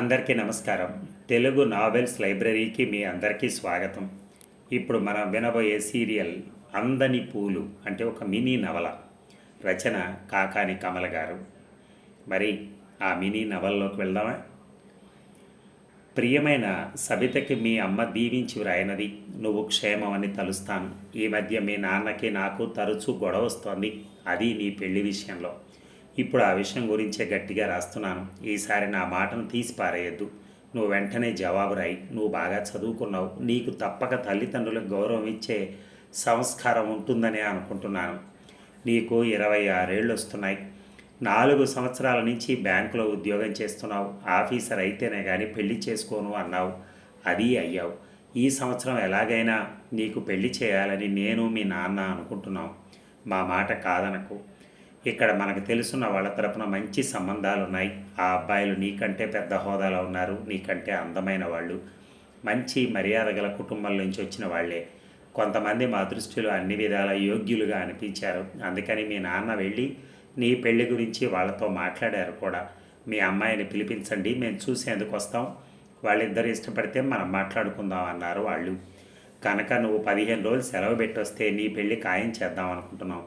అందరికీ నమస్కారం. తెలుగు నావెల్స్ లైబ్రరీకి మీ అందరికీ స్వాగతం. ఇప్పుడు మనం వినబోయే సీరియల్ అందని పూలు అంటే ఒక మినీ నవల. రచన కాకాని కమల గారు. మరి ఆ మినీ నవల్లోకి వెళ్దామా? ప్రియమైన సబితకి మీ అమ్మ దీవించి వ్రాయినది. నువ్వు క్షేమమని తలుస్తాను. ఈ మధ్య మీ నాన్నకి నాకు తరచూ గొడవ వస్తోంది. అది నీ పెళ్ళి విషయంలో. ఇప్పుడు ఆ విషయం గురించే గట్టిగా రాస్తున్నాను. ఈసారి నా మాటను తీసి పారేయద్దు. నువ్వు వెంటనే జవాబు రాయి. నువ్వు బాగా చదువుకున్నావు. నీకు తప్పక తల్లిదండ్రులకు గౌరవం ఇచ్చే సంస్కారం ఉంటుందనే అనుకుంటున్నాను. నీకు ఇరవై ఆరేళ్ళు వస్తున్నాయి. నాలుగు సంవత్సరాల నుంచి బ్యాంకులో ఉద్యోగం చేస్తున్నావు. ఆఫీసర్ అయితేనే కానీ పెళ్ళి చేసుకోను అన్నావు. అది అయ్యావు. ఈ సంవత్సరం ఎలాగైనా నీకు పెళ్ళి చేయాలని నేను మీ నాన్న అనుకుంటున్నాం. మా మాట కాదనకు. ఇక్కడ మనకు తెలుసున్న వాళ్ళ తరపున మంచి సంబంధాలు ఉన్నాయి. ఆ అబ్బాయిలు నీకంటే పెద్ద హోదాలో ఉన్నారు. నీకంటే అందమైన వాళ్ళు. మంచి మర్యాద గల కుటుంబం నుంచి వచ్చిన వాళ్ళే. కొంతమంది మా దృష్టిలో అన్ని విధాల యోగ్యులుగా అనిపించారు. అందుకని మీ నాన్న వెళ్ళి నీ పెళ్ళి గురించి వాళ్ళతో మాట్లాడారు కూడా. మీ అమ్మాయిని పిలిపించండి. మేము చూసేందుకు వస్తాం. వాళ్ళిద్దరు ఇష్టపడితే మనం మాట్లాడుకుందాం అన్నారు వాళ్ళు. కనుక నువ్వు పదిహేను రోజులు సెలవు పెట్టి వస్తే నీ పెళ్ళి ఖాయం చేద్దాం అనుకుంటున్నాం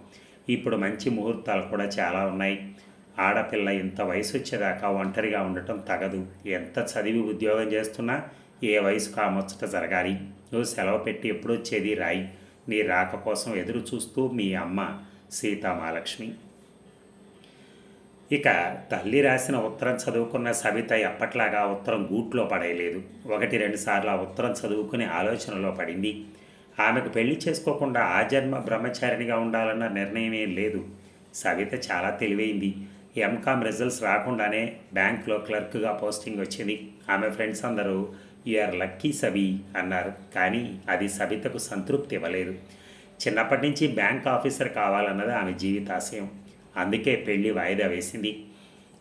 ఇప్పుడు మంచి ముహూర్తాలు కూడా చాలా ఉన్నాయి. ఆడపిల్ల ఇంత వయసు వచ్చేదాకా ఒంటరిగా ఉండటం తగదు. ఎంత చదివి ఉద్యోగం చేస్తున్నా ఏ వయసు కామొచ్చట జరగాలి. నువ్వు సెలవు పెట్టి ఎప్పుడొచ్చేది రాయి. నీ రాక కోసం ఎదురు చూస్తూ మీ అమ్మ సీతామహాలక్ష్మి. ఇక తల్లి రాసిన ఉత్తరం చదువుకున్న సవిత ఎప్పట్లాగా ఉత్తరం గూట్లో పడేయలేదు. ఒకటి రెండు సార్లు ఆ ఉత్తరం చదువుకుని ఆలోచనలో పడింది. ఆమెకు పెళ్ళి చేసుకోకుండా ఆ జన్మ బ్రహ్మచారిణిగా ఉండాలన్న నిర్ణయం ఏం లేదు. సవిత చాలా తెలివైంది. ఎంకామ్ రిజల్ట్స్ రాకుండానే బ్యాంక్లో క్లర్క్గా పోస్టింగ్ వచ్చింది. ఆమె ఫ్రెండ్స్ అందరూ ఆర్ లక్కీ సవి అన్నారు. కానీ అది సవితకు సంతృప్తి ఇవ్వలేదు. చిన్నప్పటి నుంచి బ్యాంక్ ఆఫీసర్ కావాలన్నది ఆమె జీవితాశయం. అందుకే పెళ్ళి వాయిదా వేసింది.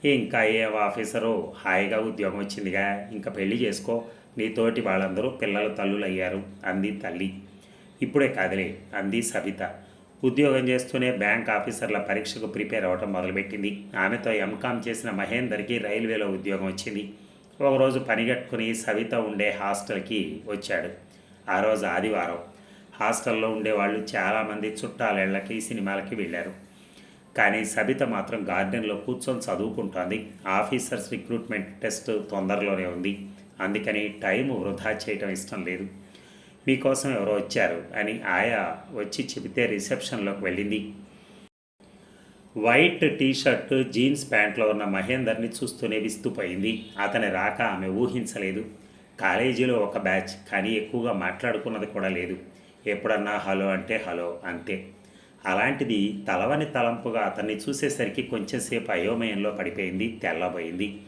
ఇంకా ఏ ఆఫీసరో హాయిగా ఉద్యోగం వచ్చిందిగా ఇంకా పెళ్ళి చేసుకో. నీతోటి వాళ్ళందరూ పిల్లల తల్లులు అయ్యారు అంది తల్లి. ఇప్పుడే కదిలే అంది సబిత. ఉద్యోగం చేస్తూనే బ్యాంక్ ఆఫీసర్ల పరీక్షకు ప్రిపేర్ అవ్వటం మొదలుపెట్టింది. ఆమెతో ఎంకామ్ చేసిన మహేందర్కి రైల్వేలో ఉద్యోగం వచ్చింది. ఒకరోజు పనిగట్టుకుని సవిత ఉండే హాస్టల్కి వచ్చాడు. ఆ రోజు ఆదివారం. హాస్టల్లో ఉండేవాళ్ళు చాలామంది చుట్టాలేళ్ళకి సినిమాలకి వెళ్ళారు. కానీ సబిత మాత్రం గార్డెన్లో కూర్చొని చదువుకుంటోంది. ఆఫీసర్స్ రిక్రూట్మెంట్ టెస్ట్ తొందరలోనే ఉంది. అందుకని టైం వృధా చేయటం ఇష్టం లేదు. మీకోసం ఎవరో వచ్చారు అని ఆయా వచ్చి చెబితే రిసెప్షన్లోకి వెళ్ళింది. వైట్ టీషర్ట్ జీన్స్ ప్యాంట్లో ఉన్న మహేందర్ని చూస్తూనే విస్తుపోయింది. అతని రాక ఆమె ఊహించలేదు. కాలేజీలో ఒక బ్యాచ్ కానీ ఎక్కువగా మాట్లాడుకున్నది కూడా లేదు. ఎప్పుడన్నా హలో అంటే హలో అంతే. అలాంటిది తలవని తలంపుగా అతన్ని చూసేసరికి కొంచెంసేపు అయోమయంలో పడిపోయింది తెల్లబోయింది.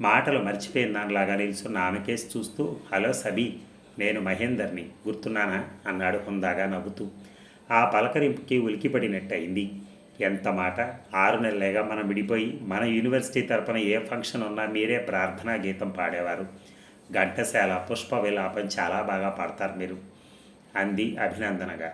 మాటలు మర్చిపోయిన దానిలాగా నిల్చున్న ఆమెకేసి చూస్తూ హలో సబీ నేను మహేందర్ని గుర్తున్నానా? అన్నాడు హుందాగా నవ్వుతూ. ఆ పలకరింపుకి ఉలికిపడినట్టయింది. ఎంత మాట? ఆరు నెలలేగా మనం విడిపోయి మన యూనివర్సిటీ తరపున ఏ ఫంక్షన్ ఉన్నా మీరే ప్రార్థనా గీతం పాడేవారు. ఘంటశాల పుష్ప విలాపం చాలా బాగా పాడతారు మీరు అంది అభినందనగా.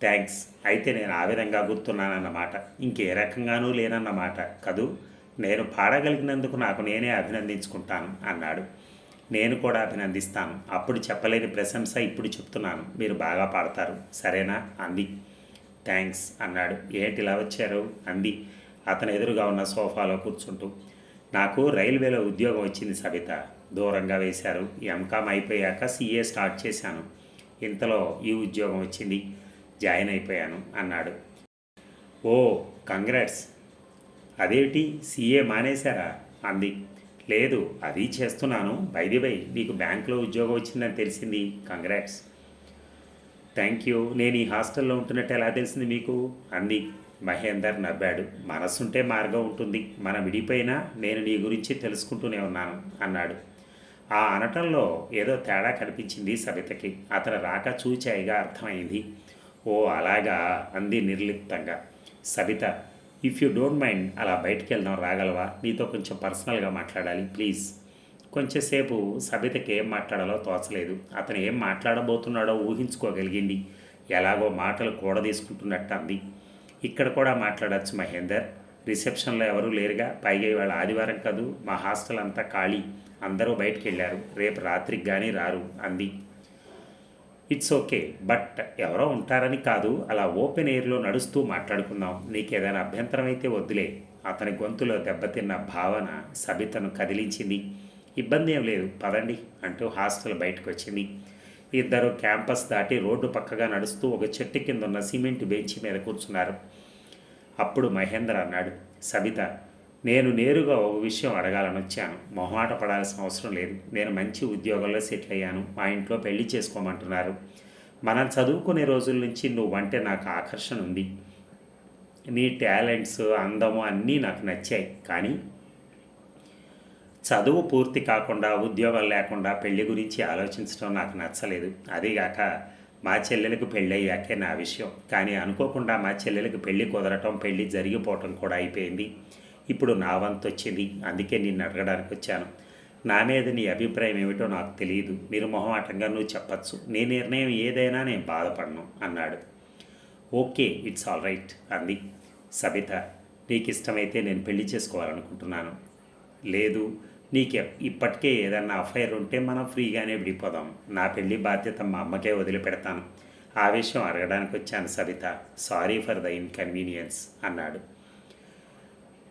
థ్యాంక్స్. అయితే నేను ఆ విధంగా గుర్తున్నానన్నమాట ఇంకే రకంగానూ లేనన్నమాట కదూ? నేను పాడగలిగినందుకు నాకు నేనే అభినందించుకుంటాను అన్నాడు. నేను కూడా అభినందిస్తాను. అప్పుడు చెప్పలేని ప్రశంస ఇప్పుడు చెప్తున్నాను. మీరు బాగా పాడతారు. సరేనా? అంది. థ్యాంక్స్ అన్నాడు. ఏంటి ఇలా వచ్చారు? అంది. అతను ఎదురుగా ఉన్న సోఫాలో కూర్చుంటూ. నాకు రైల్వేలో ఉద్యోగం వచ్చింది సబిత. దూరంగా వేశారు. ఎంకామ్ అయిపోయాక సీఏ స్టార్ట్ చేశాను. ఇంతలో ఈ ఉద్యోగం వచ్చింది. జాయిన్ అయిపోయాను అన్నాడు. Oh congrats. అదేమిటి? సీఏ మానేశారా? అంది. లేదు అది చేస్తున్నాను. బైది బై నీకు బ్యాంకులో ఉద్యోగం వచ్చిందని తెలిసింది. కంగ్రాట్స్ థ్యాంక్ యూ నేను ఈ హాస్టల్లో ఉంటున్నట్టు ఎలా తెలిసింది మీకు? అంది. మహేందర్ నవ్వాడు. మనసుంటే మార్గం ఉంటుంది. మనం విడిపోయినా నేను నీ గురించి తెలుసుకుంటూనే ఉన్నాను అన్నాడు. ఆ అనటంలో ఏదో తేడా కనిపించింది సవితకి అతను రాక చూచాయిగా అర్థమైంది. ఓ అలాగా అంది నిర్లిప్తంగా. Sabitha if you don't mind అలా బయటికి వెళ్దాం రాగలవా? నీతో కొంచెం పర్సనల్గా మాట్లాడాలి ప్లీజ్. కొంచెంసేపు సబితకి ఏం మాట్లాడాలో తోచలేదు. అతను ఏం మాట్లాడబోతున్నాడో ఊహించుకోగలిగింది. ఎలాగో మాటలు కూడ తీసుకుంటున్నట్టు అంది. ఇక్కడ కూడా మాట్లాడచ్చు మహేందర్. రిసెప్షన్లో ఎవరూ లేరుగా. పైగా ఇవాళ ఆదివారం కాదు. మా హాస్టల్ అంతా ఖాళీ. అందరూ బయటికి వెళ్ళారు రేపు రాత్రికి కానీ రారు అంది. ఇట్స్ ఓకే బట్ ఎవరో ఉంటారని కాదు. అలా ఓపెన్ ఎయిర్లో నడుస్తూ మాట్లాడుకుందాం. నీకేదైనా అభ్యంతరం అయితే వద్దులే. అతని గొంతులో దెబ్బతిన్న భావన సబితను కదిలించింది. ఇబ్బంది ఏం లేదు. పదండి అంటూ హాస్టల్ బయటకు వచ్చింది ఇద్దరు క్యాంపస్ దాటి రోడ్డు పక్కగా నడుస్తూ ఒక చెట్టు కింద ఉన్న సిమెంట్ బెంచ్ మీద కూర్చున్నారు. అప్పుడు మహేంద్ర అన్నాడు. సబిత నేను నేరుగా ఒక విషయం అడగాలని వచ్చాను. మొహమాట పడాల్సిన అవసరం లేదు. నేను మంచి ఉద్యోగంలో సెటిల్ అయ్యాను. మా ఇంట్లో పెళ్ళి చేసుకోమంటున్నారు. మనం చదువుకునే రోజుల నుంచి నువ్వంటే నాకు ఆకర్షణ ఉంది. నీ టాలెంట్స్ అందము అన్నీ నాకు నచ్చాయి. కానీ చదువు పూర్తి కాకుండా ఉద్యోగం లేకుండా పెళ్ళి గురించి ఆలోచించడం నాకు నచ్చలేదు. అదీగాక మా చెల్లెలకు పెళ్ళయ్యాకే నా విషయం. కానీ అనుకోకుండా మా చెల్లెలకు పెళ్ళి కుదరటం పెళ్ళి జరిగిపోవటం కూడా అయిపోయింది. ఇప్పుడు నా వంతు వచ్చింది అందుకే నిన్ను అడగడానికి వచ్చాను. నా మీద నీ అభిప్రాయం ఏమిటో నాకు తెలియదు మీరు మొహమాటంగా నువ్వు చెప్పచ్చు. నీ నిర్ణయం ఏదైనా నేను బాధపడను అన్నాడు. ఓకే ఇట్స్ ఆల్ రైట్ అంది. సబిత నీకు ఇష్టమైతే నేను పెళ్ళి చేసుకోవాలనుకుంటున్నాను. లేదు నీకు ఇప్పటికే ఏదన్నా అఫైర్ ఉంటే మనం ఫ్రీగానే విడిపోదాం. నా పెళ్ళి బాధ్యత మా అమ్మకే వదిలిపెడతాను. ఆ విషయం అడగడానికి వచ్చాను Sabitha. Sorry for the inconvenience అన్నాడు.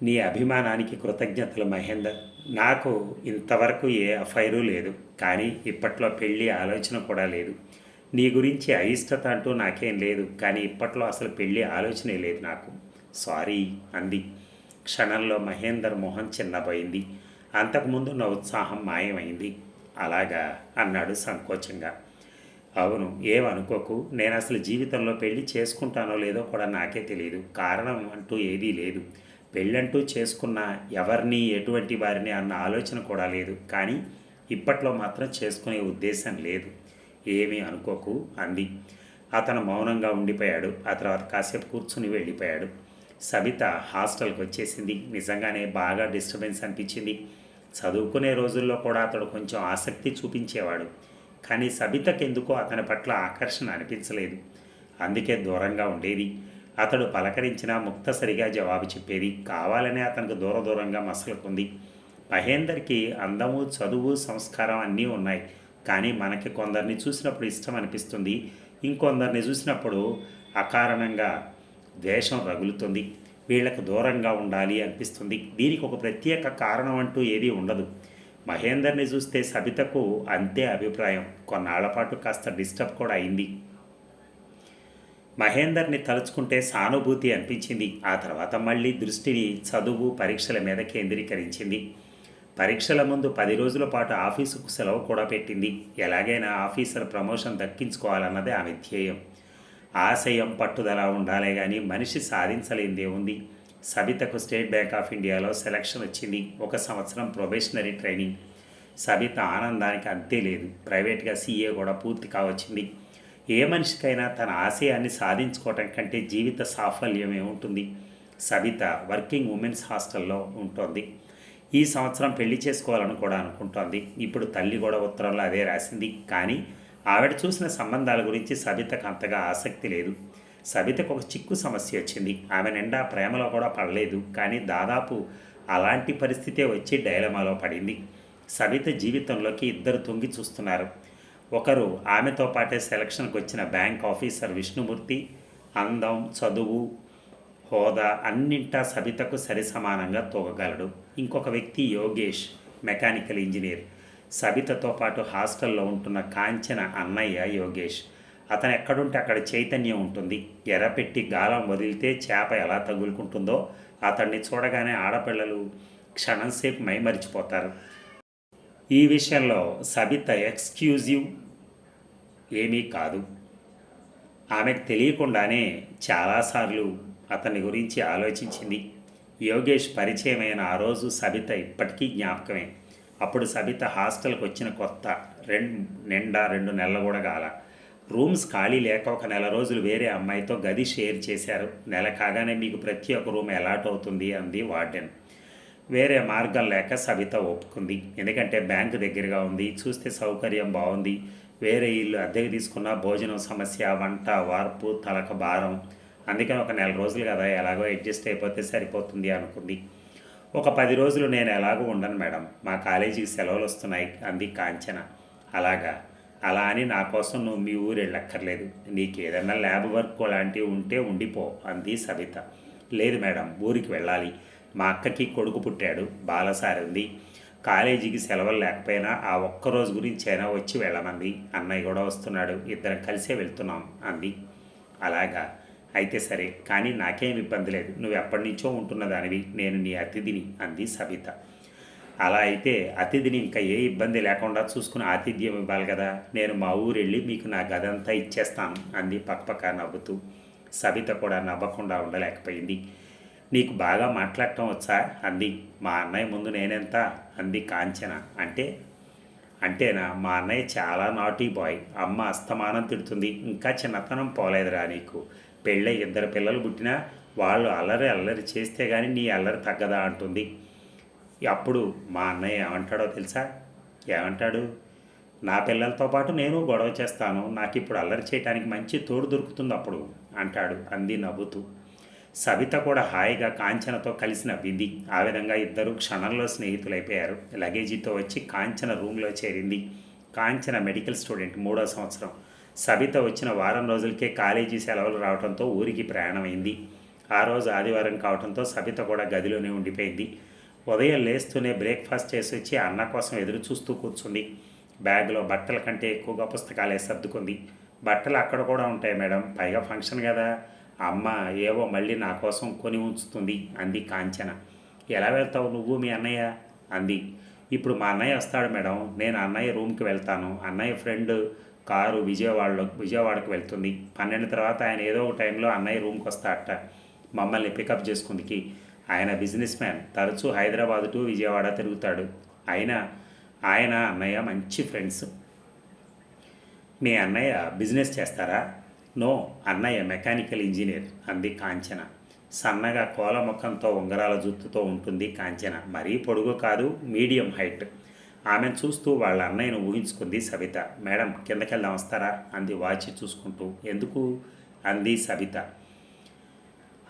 నీ అభిమానానికి కృతజ్ఞతలు మహేందర్. నాకు ఇంతవరకు ఏ అఫైరు లేదు కానీ ఇప్పట్లో పెళ్ళి ఆలోచన కూడా లేదు. నీ గురించి అయిష్టత అంటూ నాకేం లేదు కానీ ఇప్పట్లో అసలు పెళ్ళి ఆలోచనే లేదు నాకు. సారీ అంది. క్షణంలో మహేందర్ మొహం చిన్నపోయింది అంతకుముందు నా ఉత్సాహం మాయమైంది. అలాగా అన్నాడు సంకోచంగా. అవును ఏమనుకోకు నేను అసలు జీవితంలో పెళ్ళి చేసుకుంటానో లేదో కూడా నాకే తెలియదు కారణం అంటూ ఏదీ లేదు. పెళ్ళంటూ చేసుకున్న ఎవరిని ఎటువంటి వారిని అన్న ఆలోచన కూడా లేదు. కానీ ఇప్పట్లో మాత్రం చేసుకునే ఉద్దేశం లేదు. ఏమీ అనుకోకు అంది. అతను మౌనంగా ఉండిపోయాడు. ఆ తర్వాత కాసేపు కూర్చుని వెళ్ళిపోయాడు. సబిత హాస్టల్కి వచ్చేసింది. నిజంగానే బాగా డిస్టర్బెన్స్ అనిపించింది. చదువుకునే రోజుల్లో కూడా అతడు కొంచెం ఆసక్తి చూపించేవాడు. కానీ సబితకెందుకో అతని పట్ల ఆకర్షణ అనిపించలేదు. అందుకే దూరంగా ఉండేది. అతడు పలకరించినా ముక్తసరిగా జవాబు చెప్పేది కావాలనే అతనికి దూర దూరంగా మసలుకుంది. మహేందర్కి అందము చదువు సంస్కారం అన్నీ ఉన్నాయి. కానీ మనకి కొందరిని చూసినప్పుడు ఇష్టం అనిపిస్తుంది. ఇంకొందరిని చూసినప్పుడు అకారణంగా ద్వేషం రగులుతుంది. వీళ్ళకు దూరంగా ఉండాలి అనిపిస్తుంది. దీనికి ఒక ప్రత్యేక కారణం అంటూ ఏదీ ఉండదు. మహేందర్ని చూస్తే సబితకు అంతే అభిప్రాయం. కొన్నాళ్ళ పాటు కాస్త డిస్టర్బ్ కూడా అయింది. మహేందర్ని తలుచుకుంటే సానుభూతి అనిపించింది. ఆ తర్వాత మళ్ళీ దృష్టిని చదువు పరీక్షల మీద కేంద్రీకరించింది. పరీక్షల ముందు పది రోజుల పాటు ఆఫీసుకు సెలవు కూడా పెట్టింది. ఎలాగైనా ఆఫీసర్ ప్రమోషన్ దక్కించుకోవాలన్నది ఆమె ధ్యేయం. ఆశయం పట్టుదల ఉండాలే కానీ మనిషి సాధించలేనిదే ఉంది. సబితకు స్టేట్ బ్యాంక్ ఆఫ్ ఇండియాలో సెలక్షన్ వచ్చింది. ఒక సంవత్సరం ప్రొబేషనరీ ట్రైనింగ్. సబిత ఆనందానికి అంతే లేదు. ప్రైవేట్గా సీఏ కూడా పూర్తి కావచ్చింది. ఏ మనిషికైనా తన ఆశయాన్ని సాధించుకోవటం కంటే జీవిత సాఫల్యమే ఉంటుంది సవిత వర్కింగ్ ఉమెన్స్ హాస్టల్లో ఉంటుంది. ఈ సంవత్సరం పెళ్ళి చేసుకోవాలని కూడా అనుకుంటోంది. ఇప్పుడు తల్లి కూడా ఉత్తరంలో అదే రాసింది. కానీ ఆవిడ చూసిన సంబంధాల గురించి సబితకు అంతగా ఆసక్తి లేదు. సబితకు ఒక చిక్కు సమస్య వచ్చింది. ఆమె నిండా ప్రేమలో కూడా పడలేదు. కానీ దాదాపు అలాంటి పరిస్థితే వచ్చి డైలమాలో పడింది. సబిత జీవితంలోకి ఇద్దరు తొంగి చూస్తున్నారు. ఒకరు ఆమెతో పాటే సెలక్షన్కి వచ్చిన బ్యాంక్ ఆఫీసర్ విష్ణుమూర్తి అందం చదువు హోదా అన్నింటా సబితకు సరి సమానంగా తూగగలడు. ఇంకొక వ్యక్తి యోగేష్ మెకానికల్ ఇంజనీర్. సబితతో పాటు హాస్టల్లో ఉంటున్న కాంచన అన్నయ్య యోగేష్. అతను ఎక్కడుంటే అక్కడ చైతన్యం ఉంటుంది. ఎర్రపెట్టి గాలం వదిలితే చేప ఎలా తగులుకుంటుందో అతన్ని చూడగానే ఆడపిల్లలు క్షణంసేపు మైమరిచిపోతారు. ఈ విషయంలో సబిత ఎక్స్క్యూజివ్ ఏమీ కాదు. ఆమెకు తెలియకుండానే చాలాసార్లు అతని గురించి ఆలోచించింది. యోగేష్ పరిచయమైన ఆ రోజు సబిత ఇప్పటికీ జ్ఞాపకమే. అప్పుడు సబిత హాస్టల్కి వచ్చిన కొత్త రెండు నిండా రెండు నెలలు కూడా కాల. రూమ్స్ ఖాళీ లేక ఒక నెల రోజులు వేరే అమ్మాయితో గది షేర్ చేశారు. నెల కాగానే మీకు ప్రతి ఒక్క రూమ్ అలాట్ అవుతుంది అంది వార్డెన్. వేరే మార్గం లేక సవిత ఒప్పుకుంది. ఎందుకంటే బ్యాంకు దగ్గరగా ఉంది. చూస్తే సౌకర్యం బాగుంది. వేరే ఇల్లు అద్దెకి తీసుకున్న భోజనం సమస్య వంట వార్పు తలక భారం. అందుకని ఒక నెల రోజులు కదా ఎలాగో అడ్జస్ట్ అయిపోతే సరిపోతుంది అనుకుంది. ఒక పది రోజులు నేను ఎలాగో ఉండను మేడం. మా కాలేజీకి సెలవులు వస్తున్నాయి అంది కాంచన. అలాగా? అలా అని నా కోసం నువ్వు మీ ఊరు వెళ్ళక్కర్లేదు. నీకు ఏదైనా ల్యాబ్ వర్క్ లాంటివి ఉంటే ఉండిపో అంది సవిత. లేదు మేడం ఊరికి వెళ్ళాలి. మా అక్కకి కొడుకు పుట్టాడు బాలసారి ఉంది కాలేజీకి సెలవులు లేకపోయినా ఆ ఒక్క రోజు గురించి అయినా వచ్చి వెళ్ళమంది. అన్నయ్య కూడా వస్తున్నాడు ఇద్దరం కలిసే వెళ్తున్నాం అంది. అలాగా? అయితే సరే కానీ నాకేం ఇబ్బంది లేదు. నువ్వు ఎప్పటి నుంచో ఉంటున్న దానివి నేను నీ అతిథిని అంది సబిత. అలా అయితే అతిథిని ఇంకా ఏ ఇబ్బంది లేకుండా చూసుకుని ఆతిథ్యం ఇవ్వాలి కదా. నేను మా ఊరు వెళ్ళి మీకు నా గదంతా ఇచ్చేస్తాను అంది పక్కపక్క నవ్వుతూ. సబిత కూడా నవ్వకుండా ఉండలేకపోయింది. నీకు బాగా మాట్లాడటం వచ్చా? అంది. మా అన్నయ్య ముందు నేనెంత? అంది కాంచన. అంటే? అంటేనా? మా అన్నయ్య చాలా నాటీ బాయ్. అమ్మ అస్తమానం తిడుతుంది. ఇంకా చిన్నతనం పోలేదురా నీకు. పెళ్ళై ఇద్దరు పిల్లలు పుట్టినా వాళ్ళు అల్లరి అల్లరి చేస్తే కానీ నీ అల్లరి తగ్గదా అంటుంది. అప్పుడు మా అన్నయ్య ఏమంటాడో తెలుసా? ఏమంటాడు? నా పిల్లలతో పాటు నేను గొడవ చేస్తాను. నాకు ఇప్పుడు అల్లరి చేయడానికి మంచి తోడు దొరుకుతుంది అప్పుడు అంటాడు. అంది నవ్వుతూ. సబిత కూడా హాయిగా కాంచనతో కలిసిన విధి. ఆ విధంగా ఇద్దరు క్షణంలో స్నేహితులైపోయారు. లగేజీతో వచ్చి కాంచన రూమ్లో చేరింది. కాంచన మెడికల్ స్టూడెంట్ మూడో సంవత్సరం. సబిత వచ్చిన వారం రోజులకే కాలేజీ సెలవులు రావడంతో ఊరికి ప్రయాణమైంది. ఆ రోజు ఆదివారం కావడంతో సబిత కూడా గదిలోనే ఉండిపోయింది. ఉదయం లేస్తూనే బ్రేక్ఫాస్ట్ చేసి వచ్చి అన్న కోసం ఎదురు చూస్తూ కూర్చుంది. బ్యాగ్లో బట్టల కంటే ఎక్కువగా పుస్తకాలే సర్దుకుంది. బట్టలు అక్కడ కూడా ఉంటాయి మేడం. పైగా ఫంక్షన్ కదా. అమ్మ ఏవో మళ్ళీ నా కోసం కొని ఉంచుతుంది అంది కాంచన. ఎలా వెళ్తావు నువ్వు మీ అన్నయ్య? అంది. ఇప్పుడు మా అన్నయ్య వస్తాడు మేడం. నేను అన్నయ్య రూమ్కి వెళ్తాను. అన్నయ్య ఫ్రెండ్ కారు విజయవాడలో విజయవాడకు వెళ్తుంది. పన్నెండు తర్వాత ఆయన ఏదో ఒక టైంలో అన్నయ్య రూమ్కి వస్తాడట మమ్మల్ని పికప్ చేసుకుందికి. ఆయన బిజినెస్ మ్యాన్. తరచూ హైదరాబాద్ టు విజయవాడ తిరుగుతాడు. అయినా ఆయన అన్నయ్య మంచి ఫ్రెండ్స్. మీ అన్నయ్య బిజినెస్ చేస్తారా? నో అన్నయ్య మెకానికల్ ఇంజనీర్ అంది కాంచన. సన్నగా కోల ముఖంతో ఉంగరాల జుత్తుతో ఉంటుంది కాంచన. మరీ పొడుగు కాదు మీడియం హైట్. ఆమెను చూస్తూ వాళ్ళ అన్నయ్యను ఊహించుకుంది సవిత. మేడం కిందకెళ్దాం వస్తారా? అంది వాచి చూసుకుంటూ. ఎందుకు? అంది సవిత.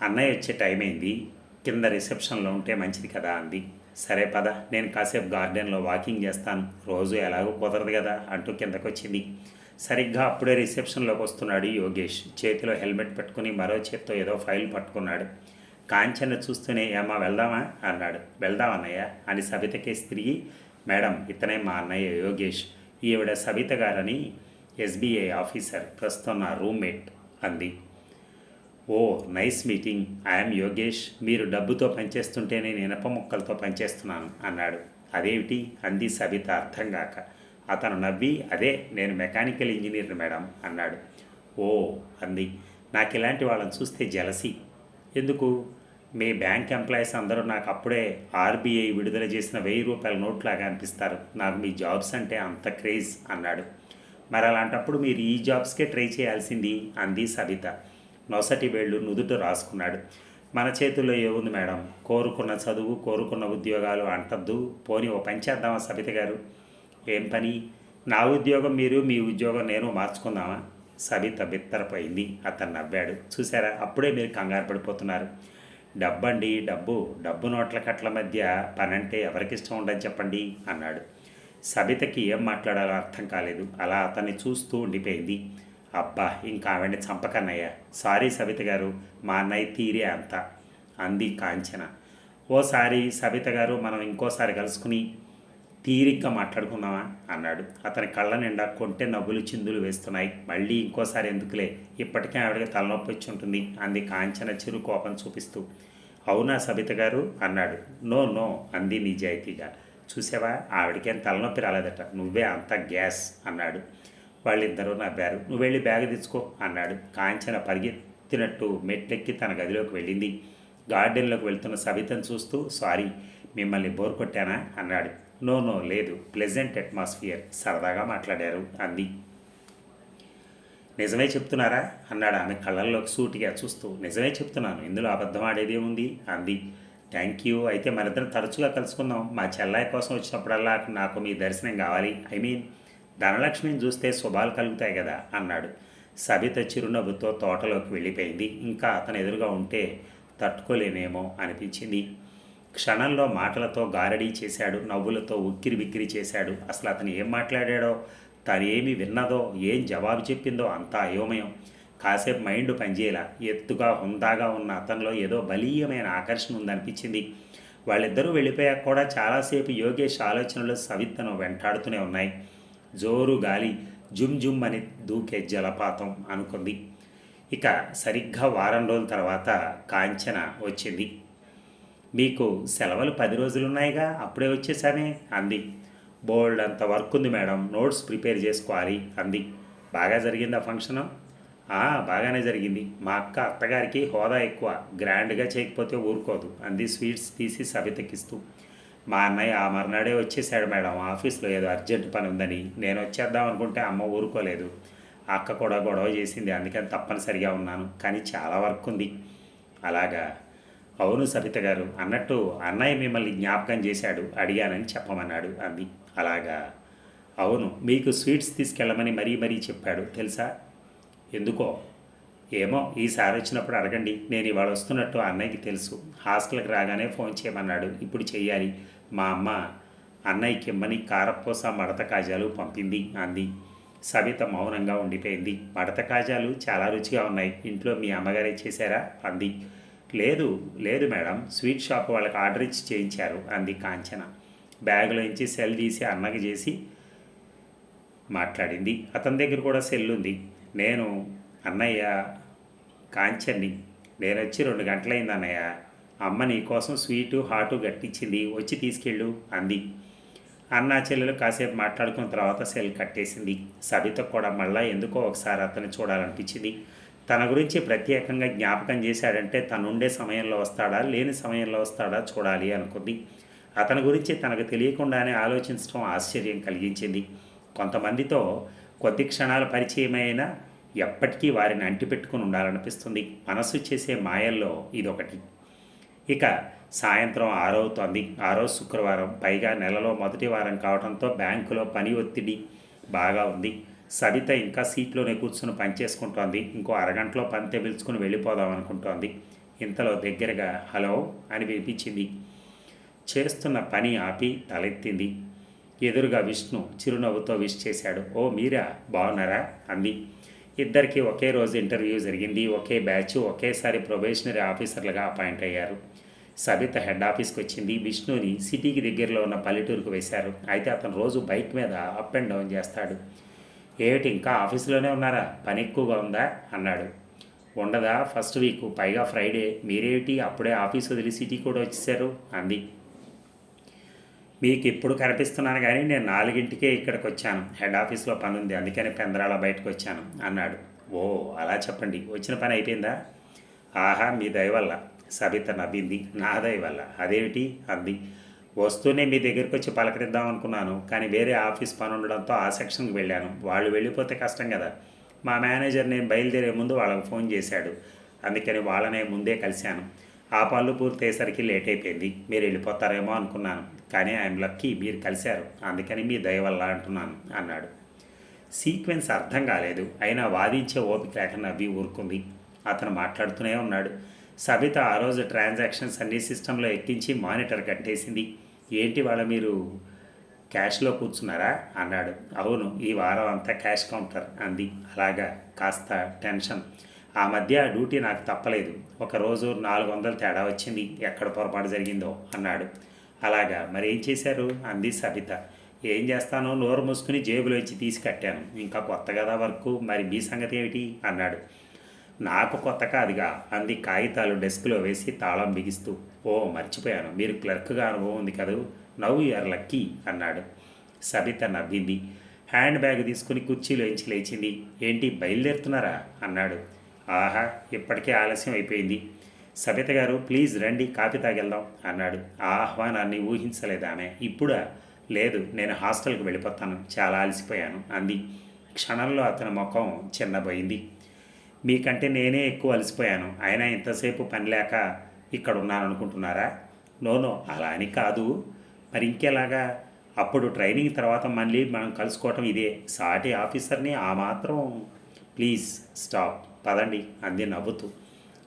అన్నయ్య వచ్చే టైం అయింది. కింద రిసెప్షన్లో ఉంటే మంచిది కదా అంది. సరే పద. నేను కాసేపు గార్డెన్లో వాకింగ్ చేస్తాను. రోజు ఎలాగో కుదరదు కదా అంటూ కిందకొచ్చింది. సరిగ్గా అప్పుడే రిసెప్షన్లోకి వస్తున్నాడు యోగేష్. చేతిలో హెల్మెట్ పెట్టుకుని మరో చేత్తో ఏదో ఫైల్ పట్టుకున్నాడు. కాంచన చూస్తూనే ఏమా వెళ్దామా? అన్నాడు. వెళ్దాం అన్నయ్య అని సబితకేసి తిరిగి మేడం ఇతనే మా అన్నయ్య యోగేష్. ఈవిడ సబిత గారని ఎస్బీఐ ఆఫీసర్ ప్రస్తుతం నా రూమ్మేట్ అంది. ఓ నైస్ మీటింగ్. ఐఎమ్ యోగేష్. మీరు డబ్బుతో పనిచేస్తుంటే నేను ఇనప ముక్కలతో పనిచేస్తున్నాను అన్నాడు. అదేమిటి? అంది సబిత అర్థం కాక. అతను నవ్వి అదే నేను మెకానికల్ ఇంజనీర్ మేడం అన్నాడు. ఓ అంది. నాకు ఇలాంటి వాళ్ళని చూస్తే జలసి. ఎందుకు? మీ బ్యాంక్ ఎంప్లాయీస్ అందరూ నాకు అప్పుడే ఆర్బీఐ విడుదల చేసిన వెయ్యి రూపాయల నోట్లాగా అనిపిస్తారు. నాకు మీ జాబ్స్ అంటే అంత క్రేజ్ అన్నాడు. మరి అలాంటప్పుడు మీరు ఈ జాబ్స్కే ట్రై చేయాల్సింది అంది సబిత. నొసటి వేళ్ళు నుదుట రాసుకున్నాడు. మన చేతుల్లో ఏముంది మేడం? కోరుకున్న చదువు కోరుకున్న ఉద్యోగాలు అంటద్దు. పోని ఓ పని చేద్దామా సబిత గారు? ఏం పని? నా ఉద్యోగం మీరు మీ ఉద్యోగం నేను మార్చుకుందామా? సబిత బిత్తరపోయింది అతను నవ్వాడు. చూసారా? అప్పుడే మీరు కంగారు పడిపోతున్నారు. డబ్బండి డబ్బు. డబ్బు నోట్ల కట్ల మధ్య పనంటే ఎవరికిష్టం ఉండని చెప్పండి అన్నాడు. సబితకి ఏం మాట్లాడాలో అర్థం కాలేదు. అలా అతన్ని చూస్తూ ఉండిపోయింది. అబ్బా ఇంకా ఆవిడని చంపకన్నయ్య. సారీ సబిత గారు మా అన్నయ్య తీరే అంత. అంది కాంచన. ఓసారి సబిత గారు మనం ఇంకోసారి కలుసుకుని తీరిగ్గా మాట్లాడుకుందామా? అన్నాడు. అతని కళ్ళ నిండా కొంటె నవ్వులు చిందులు వేస్తున్నాయి. మళ్ళీ ఇంకోసారి ఎందుకులే? ఇప్పటికే ఆవిడకి తలనొప్పి వచ్చి ఉంటుంది. అంది కాంచన చిరు కోపం చూపిస్తూ. అవునా సబిత గారు? అన్నాడు. నో నో అంది నిజాయితీగా. చూసావా? ఆవిడకేం తలనొప్పి రాలేదట. నువ్వే అంత గ్యాస్ అన్నాడు. వాళ్ళిద్దరూ నవ్వారు. నువ్వు వెళ్ళి బ్యాగ్ తెచ్చుకో అన్నాడు. కాంచన పరిగెత్తినట్టు మెట్లెక్కి తన గదిలోకి వెళ్ళింది. గార్డెన్లోకి వెళ్తున్న సబితను చూస్తూ సారీ మిమ్మల్ని బోర్ కొట్టానా? అన్నాడు. నో నో లేదు. Pleasant atmosphere. సరదాగా మాట్లాడారు అంది. నిజమే చెప్తున్నారా? అన్నాడు ఆమె కళ్ళల్లోకి సూటిగా చూస్తూ. నిజమే చెప్తున్నాను. ఇందులో అబద్ధం ఆడేది ఉంది అంది. Thank you. అయితే మరిద్దరం తరచుగా కలుసుకుందాం మా చెల్లాయి కోసం వచ్చినప్పుడల్లా నాకు మీ దర్శనం కావాలి. ఐ మీన్ ధనలక్ష్మిని చూస్తే శుభాలు కలుగుతాయి కదా అన్నాడు. సబిత చిరునవ్వుతో తోటలోకి వెళ్ళిపోయింది. ఇంకా అతను ఎదురుగా ఉంటే తట్టుకోలేనేమో అనిపించింది. క్షణంలో మాటలతో గారడీ చేశాడు నవ్వులతో ఉక్కిరి బిక్కిరి చేశాడు. అసలు అతను ఏం మాట్లాడాడో తను ఏమి విన్నదో ఏం జవాబు చెప్పిందో అంతా అయోమయం. కాసేపు మైండ్ పనిచేయలా. ఎత్తుగా హుందాగా ఉన్న అతనిలో ఏదో బలీయమైన ఆకర్షణ ఉందనిపించింది. వాళ్ళిద్దరూ వెళ్ళిపోయాక కూడా చాలాసేపు యోగేష్ ఆలోచనలు సవిత్తను వెంటాడుతూనే ఉన్నాయి. జోరు గాలి జుమ్ జుమ్ అని దూకే జలపాతం అనుకుంది. ఇక సరిగ్గా వారం రోజుల తర్వాత కాంచన వచ్చింది. మీకు సెలవులు పది రోజులు ఉన్నాయిగా అప్పుడే వచ్చేసానే అంది. బోల్డ్ అంత వర్క్ ఉంది మేడం నోట్స్ ప్రిపేర్ చేసుకోవాలి అంది. బాగా జరిగింది ఆ ఫంక్షను బాగానే జరిగింది. మా అక్క అత్తగారికి హోదా ఎక్కువ గ్రాండ్గా చేయకపోతే ఊరుకోదు అంది స్వీట్స్ తీసి సవితకిస్తూ మా అన్నయ్య ఆ మర్నాడే వచ్చేసాడు మేడం ఆఫీస్లో ఏదో అర్జెంట్ పని ఉందని నేను వచ్చేద్దాం అనుకుంటే అమ్మ ఊరుకోలేదు. అక్క కూడా గొడవ చేసింది అందుకని తప్పనిసరిగా ఉన్నాను కానీ చాలా వర్క్ ఉంది. అలాగా అవును సరిత గారు అన్నట్టు అన్నయ్య మిమ్మల్ని జ్ఞాపకం చేశాడు అడిగానని చెప్పమన్నాడు అంది. అలాగా? అవును మీకు స్వీట్స్ తీసుకెళ్ళమని మరీ మరీ చెప్పాడు తెలుసా? ఎందుకో? ఏమో ఈసారి వచ్చినప్పుడు అడగండి నేను ఇవాళ వస్తున్నట్టు అన్నయ్యకి తెలుసు. హాస్టల్కి రాగానే ఫోన్ చేయమన్నాడు ఇప్పుడు చెయ్యాలి. మా అమ్మ అన్నయ్యకి ఇమ్మని కారపూస మడత కాజాలు పంపింది అంది. సవిత మౌనంగా ఉండిపోయింది. మడత కాజాలు చాలా రుచిగా ఉన్నాయి ఇంట్లో మీ అమ్మగారే చేశారా? అంది. లేదు లేదు మేడం. స్వీట్ షాప్ వాళ్ళకి ఆర్డర్ ఇచ్చి చేయించారు అంది కాంచన. బ్యాగులోంచి సెల్ తీసి అన్నకి చేసి మాట్లాడింది. అతని దగ్గర కూడా సెల్ ఉంది. నేను అన్నయ్య కాంచన్ని నేను వచ్చి రెండు గంటలైంది అన్నయ్య. అమ్మ నీ కోసం స్వీటు హాటు గట్టించింది వచ్చి తీసుకెళ్ళు అంది. అన్న చెల్లెలు కాసేపు మాట్లాడుకున్న తర్వాత సెల్ కట్టేసింది. సబిత కూడా మళ్ళా ఎందుకో ఒకసారి అతను చూడాలనిపించింది. తన గురించి ప్రత్యేకంగా జ్ఞాపకం చేశాడంటే తనుండే సమయంలో వస్తాడా? లేని సమయంలో వస్తాడా? చూడాలి అనుకుంది. అతని గురించి తనకు తెలియకుండానే ఆలోచించడం ఆశ్చర్యం కలిగించింది. కొంతమందితో కొద్ది క్షణాల పరిచయమైనా ఎప్పటికీ వారిని అంటిపెట్టుకుని ఉండాలనిపిస్తుంది. మనసు చేసే మాయల్లో ఇదొకటి. ఇక సాయంత్రం ఆరవుతోంది. ఆరో శుక్రవారం. పైగా నెలలో మొదటి వారం కావడంతో బ్యాంకులో పని ఒత్తిడి బాగా ఉంది. సబిత ఇంకా సీట్లోనే కూర్చుని పనిచేసుకుంటోంది ఇంకో అరగంటలో పని తెమిల్చుకుని వెళ్ళిపోదాం అనుకుంటోంది. ఇంతలో దగ్గరగా హలో అని వినిపించింది. చేస్తున్న పని ఆపి తలెత్తింది. ఎదురుగా విష్ణు చిరునవ్వుతో విష్ చేశాడు. ఓ మీరా బాగున్నారా అంది. ఇద్దరికి ఒకే రోజు ఇంటర్వ్యూ జరిగింది. ఒకే బ్యాచ్ ఒకేసారి ప్రొబేషనరీ ఆఫీసర్లుగా అపాయింట్ అయ్యారు. సబిత హెడ్ ఆఫీస్కి వచ్చింది. విష్ణుని సిటీకి దగ్గరలో ఉన్న పల్లెటూరుకు వేశారు. అయితే అతను రోజు బైక్ మీద అప్ అండ్ డౌన్ చేస్తాడు. ఏమిటి ఇంకా ఆఫీసులోనే ఉన్నారా? పని ఎక్కువగా ఉందా? అన్నాడు. ఉండదా ఫస్ట్ వీక్. పైగా ఫ్రైడే. మీరేమిటి? అప్పుడే ఆఫీస్ వదిలి సిటీ కూడా వచ్చేసారు అంది. మీకు ఇప్పుడు కనిపిస్తున్నాను కానీ నేను నాలుగింటికే ఇక్కడికి వచ్చాను హెడ్ ఆఫీస్లో పని ఉంది అందుకని పెందరాల బయటకు వచ్చాను అన్నాడు. ఓ అలా చెప్పండి. వచ్చిన పని అయిపోయిందా? ఆహా మీ దయ వల్ల సబిత నవ్వింది. నా దయ వల్ల అదేమిటి? అంది. వస్తూనే మీ దగ్గరికి వచ్చి పలకరిద్దాం అనుకున్నాను కానీ వేరే ఆఫీస్ పని ఉండడంతో ఆ సెక్షన్కి వెళ్ళాను. వాళ్ళు వెళ్ళిపోతే కష్టం కదా. మా మేనేజర్ నేను బయలుదేరే ముందు వాళ్ళకు ఫోన్ చేశాడు. అందుకని వాళ్ళనే ముందే కలిశాను. ఆ పనులు పూర్తయ్యేసరికి లేట్ అయిపోయింది. మీరు వెళ్ళిపోతారేమో అనుకున్నాను కానీ ఐఎమ్ లక్కీ మీరు కలిశారు అందుకని మీ దయ వల్ల అంటున్నాను అన్నాడు. సీక్వెన్స్ అర్థం కాలేదు. అయినా వాదించే ఓపిక లేక నవ్వి ఊరుకుంది. అతను మాట్లాడుతూనే ఉన్నాడు. సబిత ఆ రోజు ట్రాన్సాక్షన్స్ అన్ని సిస్టంలో ఎక్కించి మానిటర్ కట్టేసింది. ఏంటి వాళ్ళ మీరు క్యాష్లో కూర్చున్నారా? అన్నాడు. అవును ఈ వారం అంతా క్యాష్ కౌంటర్ అంది. అలాగా కాస్త టెన్షన్. ఆ మధ్య డ్యూటీ నాకు తప్పలేదు. ఒకరోజు నాలుగు వందలు తేడా వచ్చింది. ఎక్కడ పొరపాటు జరిగిందో అన్నాడు. అలాగా మరి ఏం చేశారు? అంది సబిత. ఏం చేస్తానో నోరు మూసుకుని జేబులోంచి తీసి కట్టాను. ఇంకా కొత్త కదా వరకు మరి మీ సంగతి ఏమిటి? అన్నాడు. నాకు కొత్త కాదుగా అంది కాగితాలు డెస్క్లో వేసి తాళం బిగిస్తూ. ఓ మర్చిపోయాను. మీరు క్లర్క్గా అనుభవం ఉంది కదూ? నవ్వు యూఆర్ లక్కీ అన్నాడు. సబిత నవ్వింది. హ్యాండ్ బ్యాగ్ తీసుకుని కుర్చీలోంచి లేచింది. ఏంటి బయలుదేరుతున్నారా? అన్నాడు. ఆహా ఇప్పటికే ఆలస్యం అయిపోయింది. సబిత గారు ప్లీజ్ రండి కాఫీ తాగెళ్దాం అన్నాడు. ఆ ఆహ్వానాన్ని ఊహించలేదు ఆమె. ఇప్పుడా? లేదు నేను హాస్టల్కి వెళ్ళిపోతాను. చాలా అలసిపోయాను అంది. క్షణంలో అతని ముఖం చిన్నబోయింది. మీకంటే నేనే ఎక్కువ అలసిపోయాను. అయినా ఇంతసేపు పని లేక ఇక్కడ ఉన్నాను అనుకుంటున్నారా నోనో అలా అని కాదు. మరి ఇంకెలాగా? అప్పుడు ట్రైనింగ్ తర్వాత మళ్ళీ మనం కలుసుకోవటం ఇదే. సాటి ఆఫీసర్ని ఆ మాత్రం ప్లీజ్ స్టాప్. పదండి అంది నవ్వుతూ.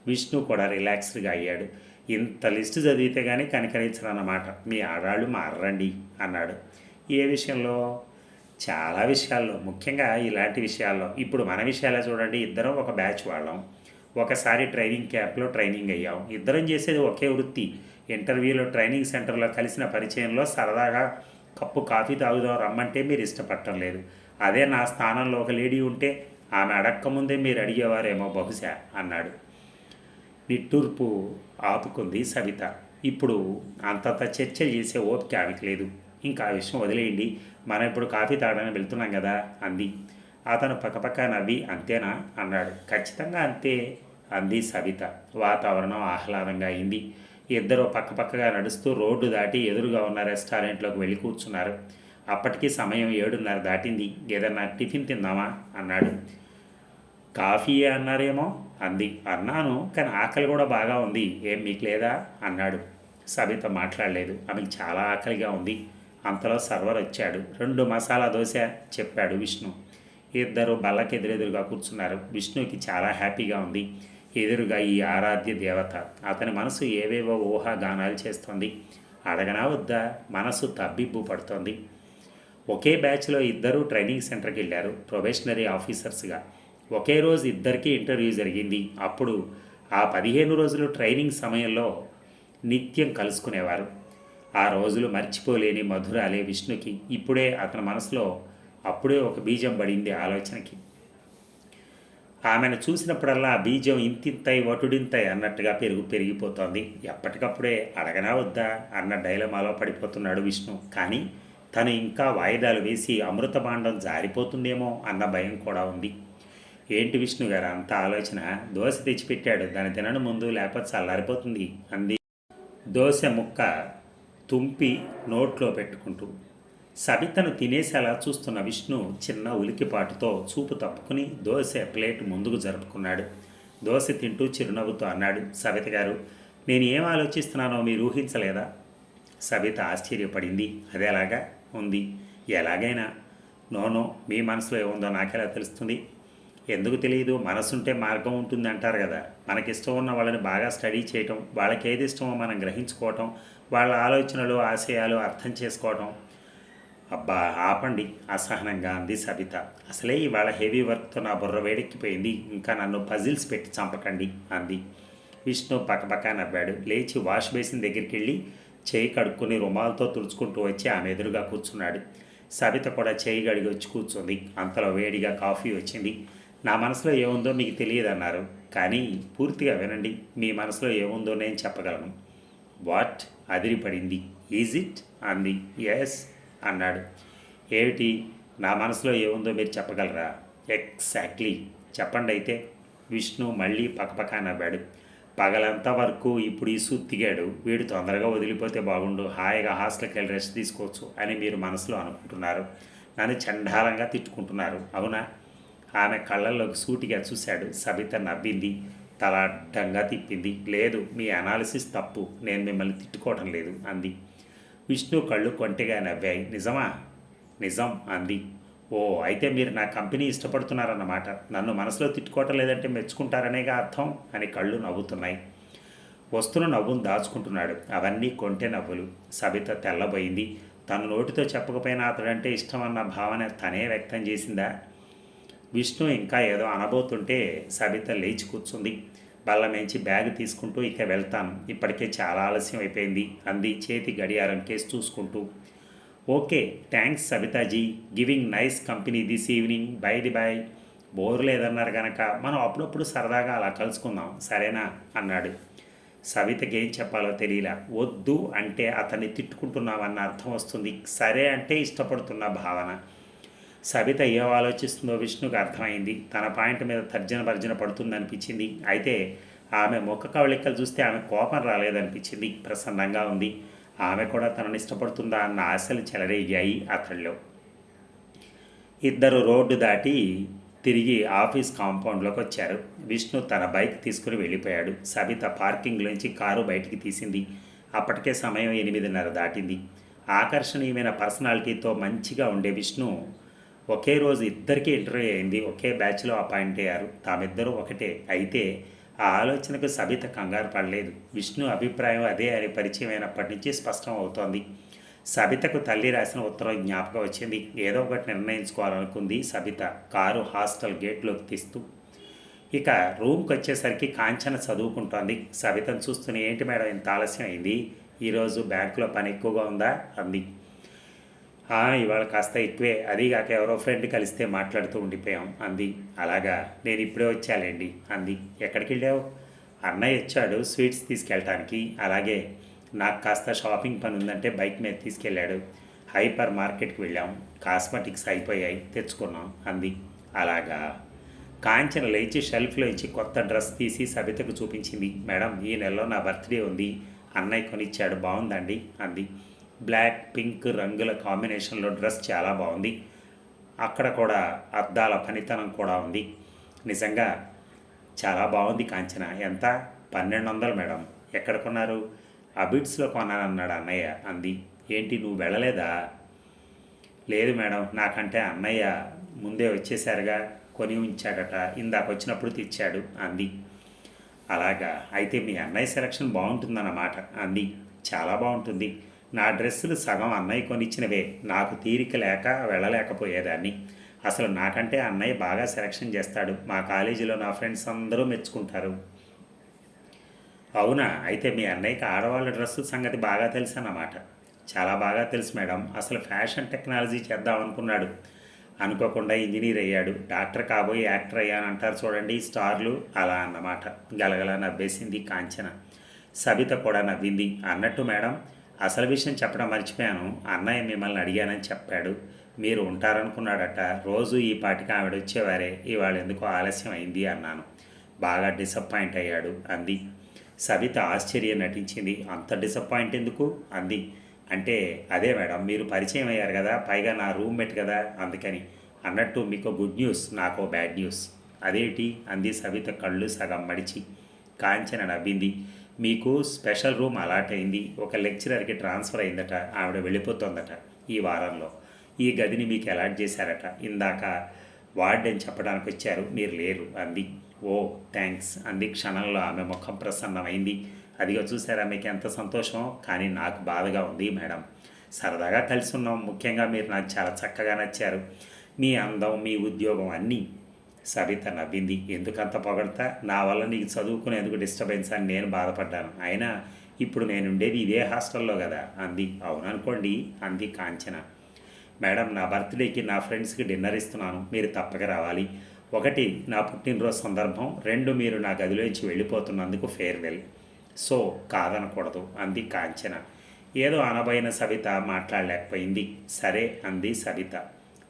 విష్ణు కూడా రిలాక్స్డ్గా అయ్యాడు. ఇంత లిస్టు చదివితే కానీ కనికరించరన్నమాట మీ ఆడాళ్ళు మారండి అన్నాడు. ఏ విషయంలో? చాలా విషయాల్లో. ముఖ్యంగా ఇలాంటి విషయాల్లో. ఇప్పుడు మన విషయాలే చూడండి. ఇద్దరం ఒక బ్యాచ్ వాళ్ళం. ఒకసారి ట్రైనింగ్ క్యాంప్లో ట్రైనింగ్ అయ్యాం. ఇద్దరం చేసేది ఒకే వృత్తి. ఇంటర్వ్యూలో ట్రైనింగ్ సెంటర్లో కలిసిన పరిచయంలో సరదాగా కప్పు కాఫీ తాగుదాం రమ్మంటే మీరు ఇష్టపడటం లేదు. అదే నా స్థానంలో ఒక లేడీ ఉంటే ఆమె అడక్కముందే మీరు అడిగేవారేమో బహుశా అన్నాడు. నిట్టూర్పు ఆపుకుంది సవిత. ఇప్పుడు అంతంత చర్చ చేసే ఓపిక ఆమెకి లేదు. ఇంకా ఆ విషయం వదిలేయండి. మనం ఇప్పుడు కాఫీ తాగడానికి వెళ్తున్నాం కదా అంది. అతను పక్కపక్క నవ్వి అంతేనా అన్నాడు. ఖచ్చితంగా అంతే అంది సవిత. వాతావరణం ఆహ్లాదంగా అయింది. ఇద్దరు పక్కపక్కగా నడుస్తూ రోడ్డు దాటి ఎదురుగా ఉన్న రెస్టారెంట్లోకి వెళ్ళి కూర్చున్నారు. అప్పటికి సమయం ఏడున్నర దాటింది. ఏదన్నా టిఫిన్ తిందామా? అన్నాడు. కాఫీ అన్నారేమో? అంది. అన్నాను కానీ ఆకలి కూడా బాగా ఉంది. ఏం మీకు లేదా? అన్నాడు. సబిత మాట్లాడలేదు. ఆమెకు చాలా ఆకలిగా ఉంది. అంతలో సర్వర్ వచ్చాడు. రెండు మసాలా దోశ చెప్పాడు విష్ణు. ఇద్దరు బల్లకి ఎదురెదురుగా కూర్చున్నారు. విష్ణుకి చాలా హ్యాపీగా ఉంది. ఎదురుగా ఈ ఆరాధ్య దేవత. అతని మనసు ఏవేవో ఊహాగానాలు చేస్తోంది. అడగనా వద్దా? మనసు తబ్బిబ్బు పడుతోంది. ఒకే బ్యాచ్లో ఇద్దరూ ట్రైనింగ్ సెంటర్కి వెళ్ళారు ప్రొబేషనరీ ఆఫీసర్స్గా. ఒకే రోజు ఇద్దరికీ ఇంటర్వ్యూ జరిగింది. అప్పుడు ఆ పదిహేను రోజులు ట్రైనింగ్ సమయంలో నిత్యం కలుసుకునేవారు. ఆ రోజులు మర్చిపోలేని మధురాలే విష్ణుకి. ఇప్పుడే అతని మనసులో అప్పుడే ఒక బీజం పడింది ఆలోచనకి. ఆమెను చూసినప్పుడల్లా ఆ బీజం ఇంతింతై వటుడింతై అన్నట్టుగా పెరుగు పెరిగిపోతోంది. ఎప్పటికప్పుడే అడగనా వద్దా అన్న డైలమాలో పడిపోతున్నాడు విష్ణు. కానీ తను ఇంకా వాయిదాలు వేసి అమృత బాండం జారిపోతుందేమో అన్న భయం కూడా ఉంది. ఏంటి విష్ణు గారు అంత ఆలోచన? దోశ తెచ్చిపెట్టాడు. దాని తినడం ముందు లేకపోతే చల్లారిపోతుంది అంది. దోశ ముక్క తుంపి నోట్లో పెట్టుకుంటూ సబితను తినేసేలా చూస్తున్న విష్ణు చిన్న ఉలికిపాటుతో చూపు తప్పుకుని దోశ ప్లేట్ ముందుకు జరుపుకున్నాడు. దోశ తింటూ చిరునవ్వుతో అన్నాడు సబిత గారు నేను ఏం ఆలోచిస్తున్నానో మీరు ఊహించలేదా? సబిత ఆశ్చర్యపడింది అదేలాగా ఉంది. ఎలాగైనా? నోనో మీ మనసులో ఏముందో నాకెలా తెలుస్తుంది? ఎందుకు తెలియదు? మనసుంటే మార్గం ఉంటుంది అంటారు కదా. మనకిష్టం ఉన్న వాళ్ళని బాగా స్టడీ చేయటం వాళ్ళకి ఏది ఇష్టమో మనం గ్రహించుకోవటం వాళ్ళ ఆలోచనలు ఆశయాలు అర్థం చేసుకోవటం అబ్బా ఆపండి. అసహనంగా అంది సబిత. అసలే ఇవాళ హెవీ వర్క్తో నా బుర్ర వేడెక్కిపోయింది. ఇంకా నన్ను పజిల్స్ పెట్టి చంపకండి అంది. విష్ణు పక్కపక్క నవ్వాడు. లేచి వాష్ బేసిన్ దగ్గరికి వెళ్ళి చేయి కడుక్కుని రుమాలతో తుడుచుకుంటూ వచ్చి ఆమె ఎదురుగా కూర్చున్నాడు. సబిత కూడా చేయి గడిగి వచ్చి కూర్చుంది. అంతలో వేడిగా కాఫీ వచ్చింది. నా మనసులో ఏముందో మీకు తెలియదు అన్నారు కానీ పూర్తిగా వినండి మీ మనసులో ఏముందో నేను చెప్పగలను. వాట్? అదిరిపడింది. Is it? అంది. ఎస్. అన్నాడు. ఏమిటి? నా మనసులో ఏముందో మీరు చెప్పగలరా? ఎగ్జాక్ట్లీ. చెప్పండి అయితే. విష్ణు మళ్ళీ పక్కపక్క నవ్వాడు. పగలంతా వరకు ఇప్పుడు ఈ దిగాడు వీడు తొందరగా వదిలిపోతే బాగుండు. హాయిగా హాస్టల్కి వెళ్ళి రెస్ట్ తీసుకోవచ్చు అని మీరు మనసులో అనుకుంటున్నారు. నన్ను చండాలంగా తిట్టుకుంటున్నారు. అవునా? ఆమె కళ్ళల్లోకి సూటిగా చూశాడు. సబిత నవ్వింది. తల అడ్డంగా తిప్పింది. లేదు మీ అనాలిసిస్ తప్పు. నేను మిమ్మల్ని తిట్టుకోవటం లేదు అంది. విష్ణు కళ్ళు కొంటెగా నవ్వాయి. నిజమా? నిజం అంది. ఓ అయితే మీరు నా కంపెనీ ఇష్టపడుతున్నారన్నమాట. నన్ను మనసులో తిట్టుకోవటం లేదంటే మెచ్చుకుంటారనేగా అర్థం? అని కళ్ళు నవ్వుతున్నాయి. వస్తున్న నవ్వును దాచుకుంటున్నాడు. అవన్నీ కొంటే నవ్వులు. సబిత తెల్లబోయింది. తన నోటితో చెప్పకపోయినా అతడంటే ఇష్టం అన్న భావన తనే వ్యక్తం చేసిందా? విష్ణు ఇంకా ఏదో అనబోతుంటే సబిత లేచి కూర్చుంది. బల్ల నుంచి బ్యాగ్ తీసుకుంటూ ఇక వెళ్తాను. ఇప్పటికే చాలా ఆలస్యం అయిపోయింది. అంది చేతి గడియారం కేసు చూసుకుంటూ. Okay thanks సబితాజీ. Giving nice company this evening. Bye the bye. Bore లేదన్నారు కనుక మనం అప్పుడప్పుడు సరదాగా అలా కలుసుకుందాం. సరేనా? అన్నాడు. సవితకి ఏం చెప్పాలో తెలియలా. వద్దు అంటే అతన్ని తిట్టుకుంటున్నావన్న అర్థం వస్తుంది. సరే అంటే ఇష్టపడుతున్న భావన. సబిత ఏం ఆలోచిస్తుందో విష్ణుకు అర్థమైంది. తన పాయింట్ మీద తర్జన భర్జన పడుతుందనిపించింది. అయితే ఆమె ముఖ కవళికలు చూస్తే ఆమె కోపం రాలేదనిపించింది. ప్రసన్నంగా ఉంది. ఆమె కూడా తనని ఇష్టపడుతుందా అన్న ఆశలు చెలరేగాయి అతడిలో. ఇద్దరు రోడ్డు దాటి తిరిగి ఆఫీస్ కాంపౌండ్లోకి వచ్చారు. విష్ణు తన బైక్ తీసుకుని వెళ్ళిపోయాడు. సబిత పార్కింగ్లోంచి కారు బయటికి తీసింది. అప్పటికే సమయం ఎనిమిదిన్నర దాటింది. ఆకర్షణీయమైన పర్సనాలిటీతో మంచిగా ఉండే విష్ణు ఒకే రోజు ఇద్దరికీ ఇంటర్వ్యూ అయింది. ఒకే బ్యాచ్లో అపాయింట్ అయ్యారు. తామిద్దరూ ఒకటే. అయితే ఆ ఆలోచనకు సబిత కంగారు పడలేదు. విష్ణు అభిప్రాయం అదే అని పరిచయం అయినప్పటి నుంచి స్పష్టం అవుతోంది. సబితకు తల్లి రాసిన ఉత్తరం జ్ఞాపకం వచ్చింది. ఏదో ఒకటి నిర్ణయించుకోవాలనుకుంది సబిత. కారు హాస్టల్ గేట్లోకి తీస్తూ ఇక రూమ్కి వచ్చేసరికి కాంచన చదువుకుంటోంది. సబితను చూస్తూనే ఏంటి మేడం ఇంత ఆలస్యం అయింది? ఈరోజు బ్యాంకులో పని ఎక్కువగా ఉందా? అంది. ఇవాళ కాస్త ఎక్కువే. అదీగాక ఎవరో ఫ్రెండ్ కలిస్తే మాట్లాడుతూ ఉండిపోయాం. అంది. అలాగా? నేను ఇప్పుడే వచ్చాలేండి. అంది. ఎక్కడికి వెళ్ళావు? అన్నయ్య వచ్చాడు స్వీట్స్ తీసుకెళ్ళటానికి. అలాగే నాకు కాస్త షాపింగ్ పని ఉందంటే బైక్ మీద తీసుకెళ్ళాడు. హైపర్ మార్కెట్కి వెళ్ళాం. కాస్మెటిక్స్ అయిపోయాయి. తెచ్చుకున్నాం. అంది. అలాగా? కాంచన లేచి షెల్ఫ్లో ఇచ్చి కొత్త డ్రెస్ తీసి సబితకు చూపించింది. మేడం ఈ నెలలో నా బర్త్డే ఉంది. అన్నయ్య కొనిచ్చాడు. బాగుందండి అంది. బ్లాక్ పింక్ రంగుల కాంబినేషన్లో డ్రెస్ చాలా బాగుంది. అక్కడ కూడా అద్దాల పనితనం కూడా ఉంది. నిజంగా చాలా బాగుంది కాంచన. ఎంత? పన్నెండు వందలు మేడం. ఎక్కడ కొన్నారు అబిడ్స్లో కొన్నానన్నాడు అన్నయ్య. అంది. ఏంటి నువ్వు వెళ్ళలేదా? లేదు మేడం. నాకంటే అన్నయ్య ముందే వచ్చేసారుగా. కొని ఉంచాడట. ఇందాక వచ్చినప్పుడు తెచ్చాడు అంది. అలాగా. అయితే మీ అన్నయ్య సెలక్షన్ బాగుంటుందన్నమాట అంది. చాలా బాగుంటుంది. నా డ్రెస్సులు సగం అన్నయ్య కొనిచ్చినవే నాకు తీరిక లేక వెళ్ళలేకపోయేదాన్ని. అసలు నాకంటే అన్నయ్య బాగా సెలక్షన్ చేస్తాడు. మా కాలేజీలో నా ఫ్రెండ్స్ అందరూ మెచ్చుకుంటారు. అవునా? అయితే మీ అన్నయ్యకి ఆడవాళ్ళ డ్రెస్సు సంగతి బాగా తెలుసు అన్నమాట చాలా బాగా తెలుసు మేడం. అసలు ఫ్యాషన్ టెక్నాలజీ చేద్దాం అనుకున్నాడు అనుకోకుండా ఇంజనీర్ అయ్యాడు. డాక్టర్ కాబోయి యాక్టర్ అయ్యానంటారు చూడండి స్టార్లు. అలా అన్నమాట. గలగల నవ్వేసింది కాంచన. సబిత కూడా నవ్వింది. అన్నట్టు మేడం అసలు విషయం చెప్పడం మర్చిపోయాను. అన్నయ్య మిమ్మల్ని అడిగానని చెప్పాడు. మీరు ఉంటారనుకున్నాడట. రోజు ఈ పాటికి ఆవిడ వచ్చేవారే. ఇవాళ ఎందుకో ఆలస్యం అయింది అన్నాను. బాగా డిసప్పాయింట్ అయ్యాడు. అంది. సబిత ఆశ్చర్యం నటించింది. అంత డిసప్పాయింట్ ఎందుకు? అంది. అంటే అదే మేడం మీరు పరిచయం అయ్యారు కదా. పైగా నా రూమ్మేట్ కదా. అందుకని. అన్నట్టు మీకు గుడ్ న్యూస్ నాకు బ్యాడ్ న్యూస్ అదేంటి? అంది సబిత కళ్ళు సగం మడిచి. కాంచన నవ్వింది. మీకు స్పెషల్ రూమ్ అలాట్ అయింది ఒక లెక్చరర్కి ట్రాన్స్ఫర్ అయిందట ఆవిడ వెళ్ళిపోతుందట ఈ వారంలో. ఈ గదిని మీకు అలాట్ చేశారట. ఇందాక వార్డెన్ చెప్పడానికి వచ్చారు మీరు లేరు అంది. ఓ థ్యాంక్స్ అంది. క్షణంలో ఆమె ముఖం ప్రసన్నమైంది. అదిగో చూసారా మీకు ఎంత సంతోషం? కానీ నాకు బాధగా ఉంది మేడం. సరదాగా కలిసి ఉన్నాం ముఖ్యంగా మీరు నాకు చాలా చక్కగా నచ్చారు. మీ అందం మీ ఉద్యోగం అన్నీ సరిత నవ్వింది. ఎందుకంత పొగడతా? నా వల్ల నీకు చదువుకునేందుకు డిస్టర్బెన్స్ అని నేను బాధపడ్డాను. అయినా ఇప్పుడు నేను ఉండేది ఇదే హాస్టల్లో కదా? అంది. అవుననుకోండి అంది కాంచన. మేడం నా బర్త్డేకి నా ఫ్రెండ్స్కి డిన్నర్ ఇస్తున్నాను. మీరు తప్పక రావాలి. ఒకటి నా పుట్టినరోజు సందర్భం. రెండు మీరు నా గదిలోంచి వెళ్ళిపోతున్నందుకు ఫేర్వెల్. సో కాదనకూడదు అంది కాంచన. ఏదో అనబోయిన సవిత మాట్లాడలేకపోయింది. సరే అంది సబిత.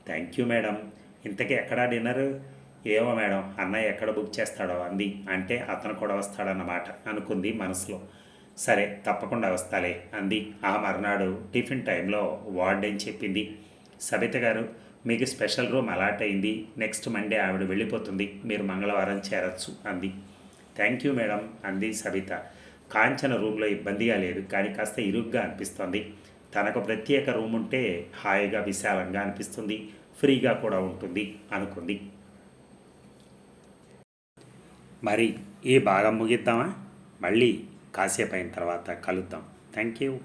Thank you madam. ఇంతకీ ఎక్కడా డిన్నర్? ఏమో మేడం అన్నయ్య ఎక్కడ బుక్ చేస్తాడో అంది. అంటే అతను కూడా వస్తాడన్నమాట అనుకుంది మనసులో. సరే తప్పకుండా వస్తాలే అంది. ఆ మర్నాడు టిఫిన్ టైంలో వార్డెన్ చెప్పింది? సబిత గారు మీకు స్పెషల్ రూమ్ అలాట్ అయింది. నెక్స్ట్ మండే ఆవిడ వెళ్ళిపోతుంది. మీరు మంగళవారం చేరొచ్చు అంది. థ్యాంక్ యూ మేడం అంది సబిత. కాంచన రూమ్లో ఇబ్బందిగా లేదు కానీ కాస్త ఇరుగ్గా అనిపిస్తుంది. తనకు ప్రత్యేక రూమ్ ఉంటే హాయిగా విశాలంగా అనిపిస్తుంది. ఫ్రీగా కూడా ఉంటుంది అనుకుంది. మరి ఈ భాగం ముగిద్దామా? మళ్ళీ కాసేపు అయిన తర్వాత కలుద్దాం. Thank you